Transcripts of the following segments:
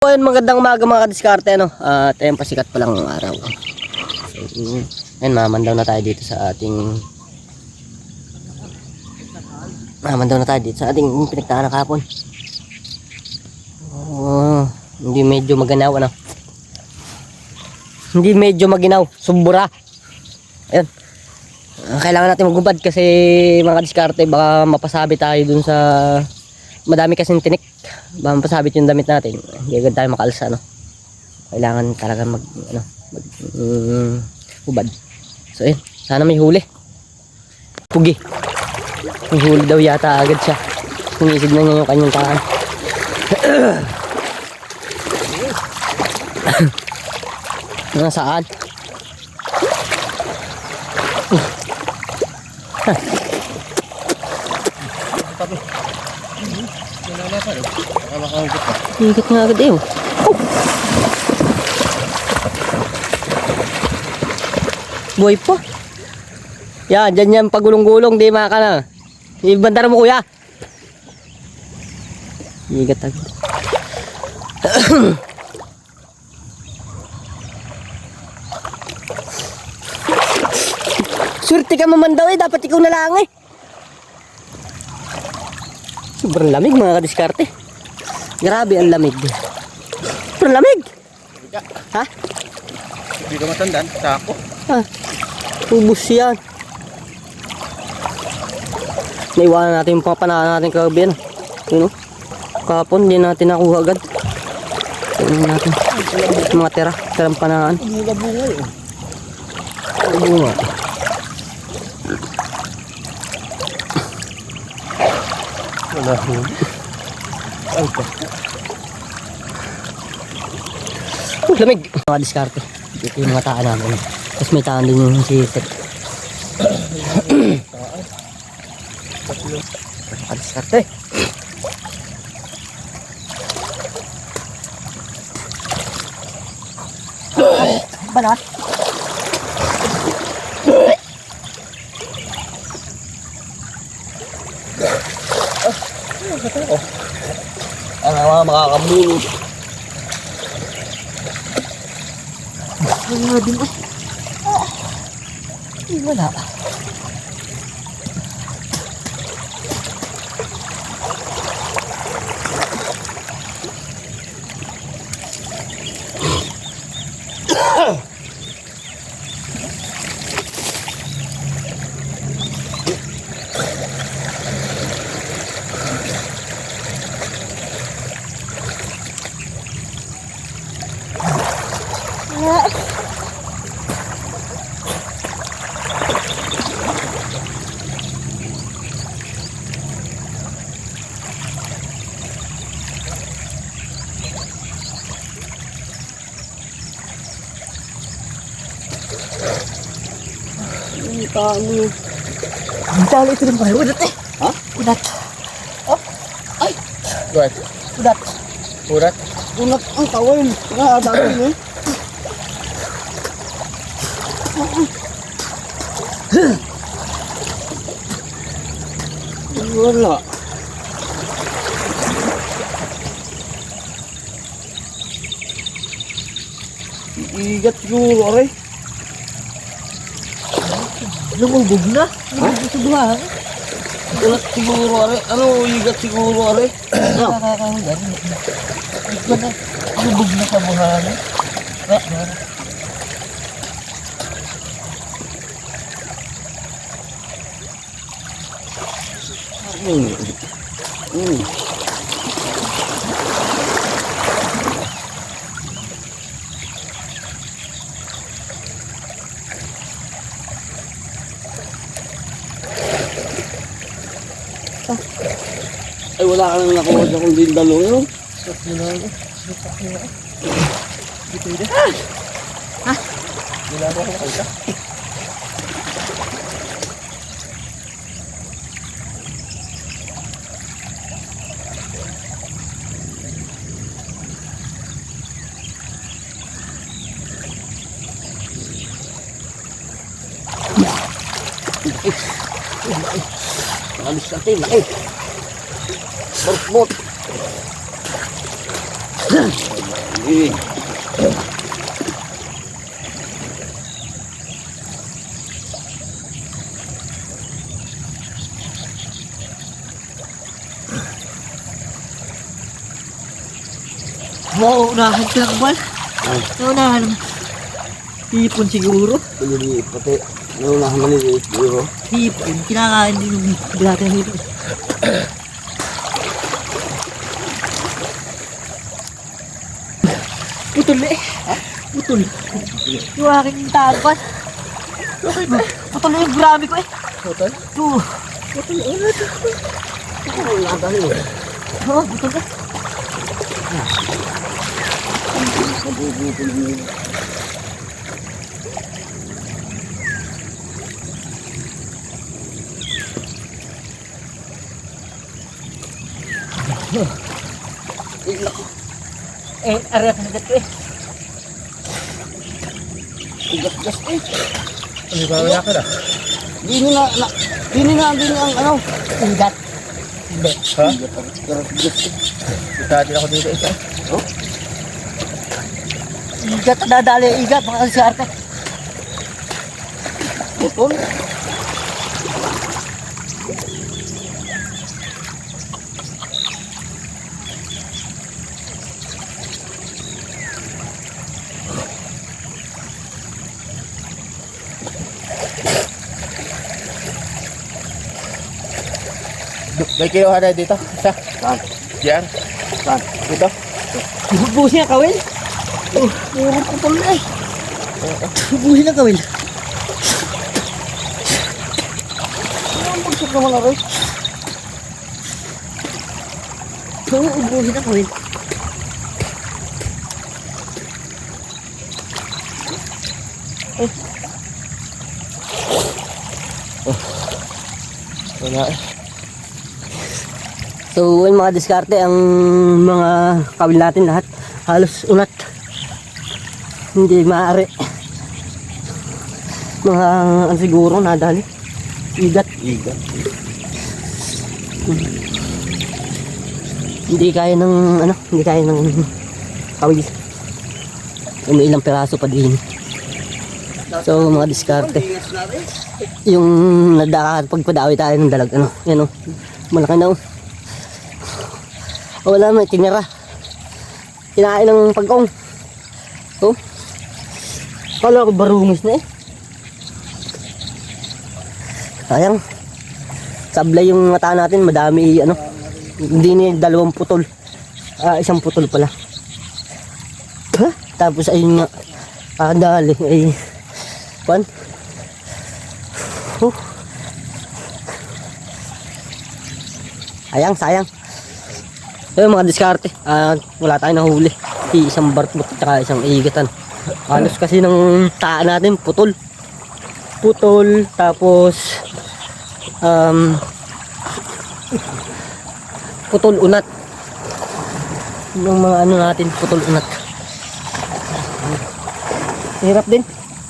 So, ayun, magandang umaga mga kadiskarte, ano? At ayun, pasikat pa lang ang araw. So, ayun, mamandaw na tayo dito sa ating... Mamandaw na tayo dito sa ating pinagtaan na kapon. Oh, hindi medyo maganaw, ano? Hindi medyo maginaw, sumbura. Ayun. Ah, kailangan natin magubad kasi mga diskarte baka mapasabi tayo dun sa madami kasing tinik. Baka mapasabit yung damit natin. Hindi agad tayo makalsa no? Kailangan talaga mag ano mag mm, ubad so yun sana may huli. Pugi. May huli daw yata agad siya. Sinisid na niya yung kanyang taan. Nasaan Ikot nga agad eh. oh. Buhay pa. Yan, dyan yan pagulong-gulong, di maka na. Ibandara mo kuya. Igat agad. Surti ka maman daw eh, dapat ikaw na lang eh. Sobrang lamig mga kadiskarte. Grabe ang lamig. Sobrang lamig. Ha? Hindi ko matandaan. Sako. Ha? Ubus yan. Naiwanan natin yung papanaan natin kagabi yan. Yun o. Kapon, hindi natin nakuha agad. Tingnan natin. Mga tira. Tirang panaan. Bunga bunga eh. Ang bunga. Huli. Ay, ka. Oh, lamig. Mga diskarte. Ito yung mga taan namin. Tapos may taan din yung sisip. Mga diskarte. Banat. Ang mga makakabulot. Wala din eh. Ay, wala. Ang tamo. Ang talo ito ng bahay. Udat eh. Ha? Udat. Oh. Ay. Right. Udat. Urat. Unat ang tawin. Ah, dami eh. Wala. Igat siguro, aray. Lumubog na. Lumubog sa buhang. Ulat siguro, aray. Ano, igat siguro, aray. Nakakahulan. Ito na. Lumubog na sa buhang. Hmm. Hmm. Ay, wala ka nang nakuha sa kundi yung dalawa yun. Wala ko akong nakita. Alis natin. Eh. Bot, bot. Eh. Mauunahan ka lang ba? Mauunahan. Hipon siguro. Maliliit pati. Naunahan maliliit siguro. Hipon. Kinakain din yung dati ng hipon. Putol eh. Putol. Yung aking tapan. Okay ba? Putol na yung grabe ko eh. Putol? Oo. Putol ulit. Oo, nadali eh. Oo, putol na. Eh, arat na dito eh. Tigas-gas eh. Ano ba wala ka na? Dini na, na dini na, dini ang ano. Ingat. Ha? Tigas eh. Itati ako dito isa. Igat, dadali igat. Baka si Arte. Putol. May kinuha na dito. Isa. Saan? Diyan. Saan? Dito. Bubusin ang kawil. Oh, puro putol na eh. Bubusin ang kawil. Ang pagsok naman na rin. Oo, ubuhin ang kawil. Wala. So, yung mga diskarte, ang mga kawil natin lahat, halos unat. Hindi maaari. Mga, ano siguro, nadali. Igat. Iga. Hindi kaya ng, ano, hindi kaya ng kawil. May ilang peraso pa din. So, mga diskarte. Yung nadaka, pagpadawi tayo ng dalag, ano, yan o. Malaki na o. O, wala may tinira. Kinain ng pag-ong. Oh. Kala ko barungis na eh. Sayang. Sablay yung mata natin, madami ano. Hindi ni dalawang putol. Ah, isang putol pala. Ha? Tapos ayun nga. Ah, dali. Ay, pan. Oh. Sayang, sayang. So yung mga diskarte, ah, wala tayong nahuli. Isang bartbot at isang igatan. Halos kasi ng taan natin, putol. Putol, tapos um, putol unat. Yung mga ano natin, putol unat. Hirap din.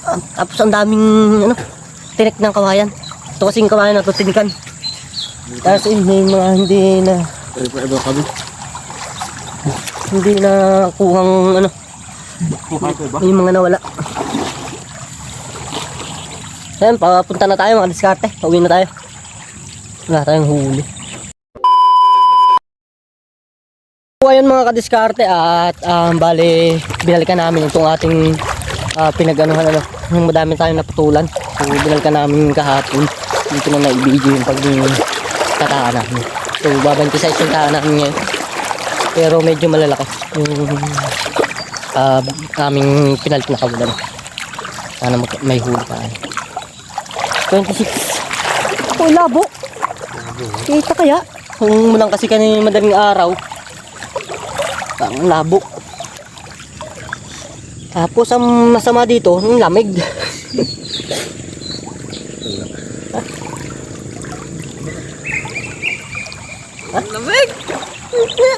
Ah, Tapos ang daming ano, tinik ng kawayan. Ito kasing kawayan na to tinikan. Tapos may mga hindi na Pwede pa iba kami. Hindi na kuhang ano, may mga nawala. Ayan, papunta na tayo mga diskarte. Pauwi na tayo. Wala tayong huli. So, ayun mga kadiskarte at um, bale binalikan namin itong ating uh, pinaganuhan ano, yung madami tayong naputulan. So binalikan namin kahapon. Dito na na-video yung pag tataan namin. So babanti sa isang taan namin ngayon. Pero medyo malalaki yung uh, aming pinalit na kabulan. Sana mag- may huli tayo. 26. Uy, labo. Kita kaya? Kung mulang kasi kanina madaling araw, ang labo. Tapos ang masama dito, yung lamig.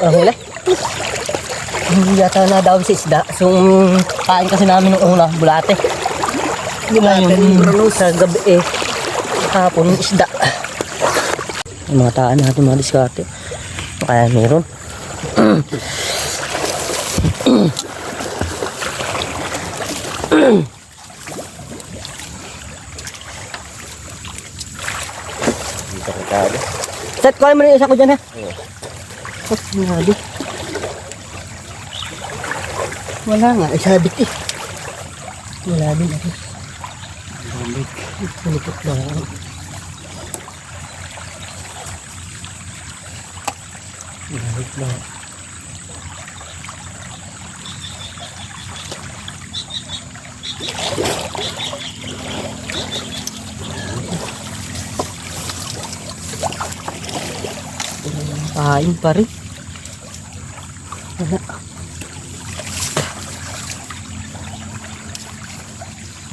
Ang huli? Hindi yata na daw si isda. So, kain kasi namin nung una, bulate. Ngayon, sa gabi eh, hapon isda. Yung mga taan natin mga diskarte. Kaya meron. Ko. Set, kuha mo yung isa ko dyan ha. Oh, grabe. Wala nga, eh, sabit eh. Wala din ako. Sabit. Pulipot na ako. Sabit na. Pain pa rin. Wala.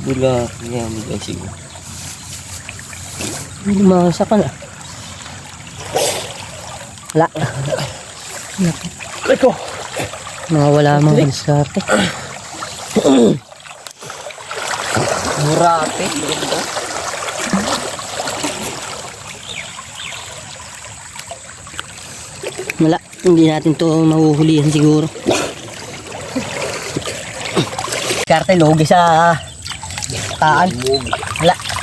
Bula. Yan, guys. siguro. Lumasa ka na. Wala. Ito. Nawawala mga diskarte. Murate. Ganda. Wala. Hindi natin to mahuhulihan siguro. Diskarte logi sa taan. Wala.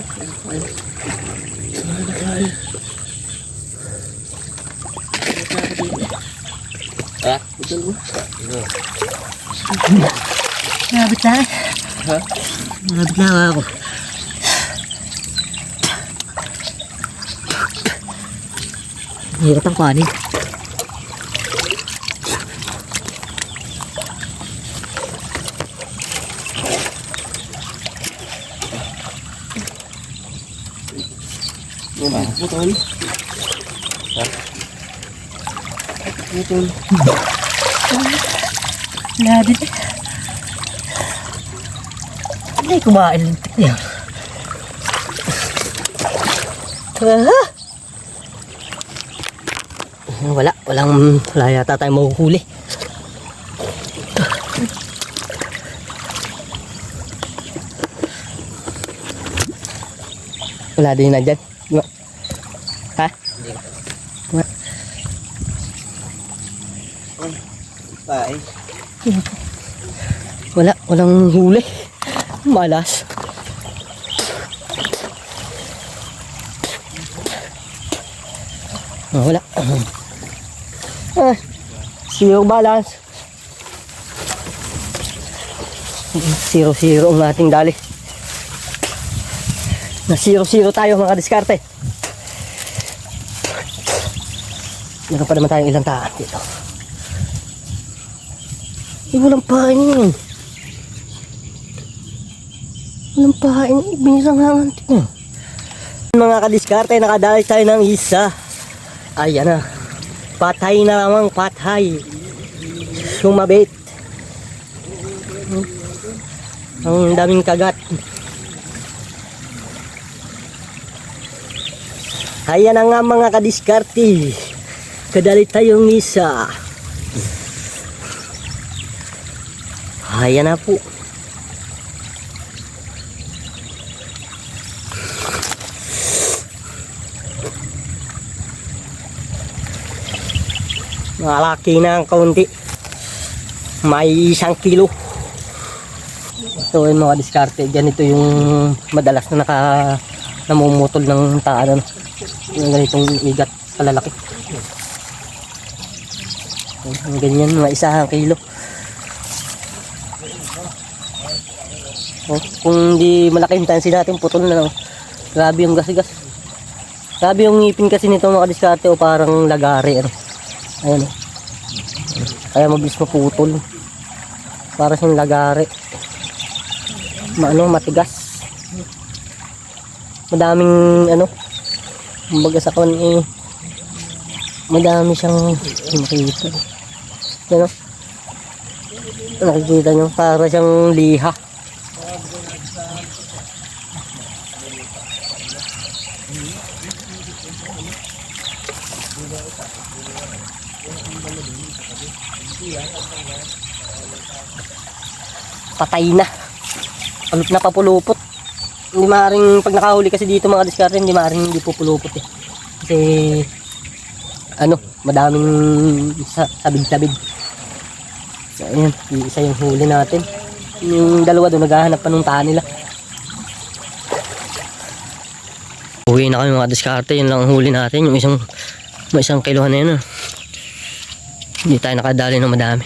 Ha? Nabit na. Ha? Nabit na nga ako. Hirap ang kanin. Yung putol. Ha? Putol. Nabit. Hindi kumain niya. Ah! Wala, walang, wala yata tayo mahuhuli. Wala din na dyan. Wa- Ha? Wa- Pae. Wala, walang huli. Malas. Ah, wala. Ah, zero balance. Zero zero ang ating dali. Na zero zero tayo mga diskarte. Meron pa naman tayong ilang taan dito. Eh, walang pain yun. Walang pain. Binisang hangantik na. Mga kadiskarte, nakadali tayo ng isa. Ayan na. Patay na lamang patay. Sumabit. Ang daming kagat. Ayan na nga mga kadiskarte. Kadali tayong isa. Ayan na po. Malaki na ang kaunti. May isang kilo. Ito yung mga diskarte. Ganito yung madalas na naka namumutol ng taan. Yung ganitong igat kalalaki. Yung ganyan, mga isang kilo. Oh, kung di malaki yung tansi natin, putol na lang. Grabe yung gasigas. Grabe yung ngipin kasi nito mga diskarte o parang lagari. Ano. Ayan. oh. Kaya mabilis maputol. Para siyang lagari. Ma ano, matigas. Madaming ano, kumbaga sa kawan eh, madami siyang makikita. Yan o. Nakikita nyo, para siyang liha. Patay na. Pulot na papulupot. Hindi maaaring pag nakahuli kasi dito mga diskarte, hindi maaaring hindi pupulupot eh. Kasi ano, madaming sa sabid-sabid. So, ayan, isa yung huli natin. Yung dalawa doon, naghahanap pa nung taan nila. Uwi na kami mga diskarte, yun lang ang huli natin. Yung isang, may isang kiluhan na yun. ah. Hindi tayo nakadali ng madami.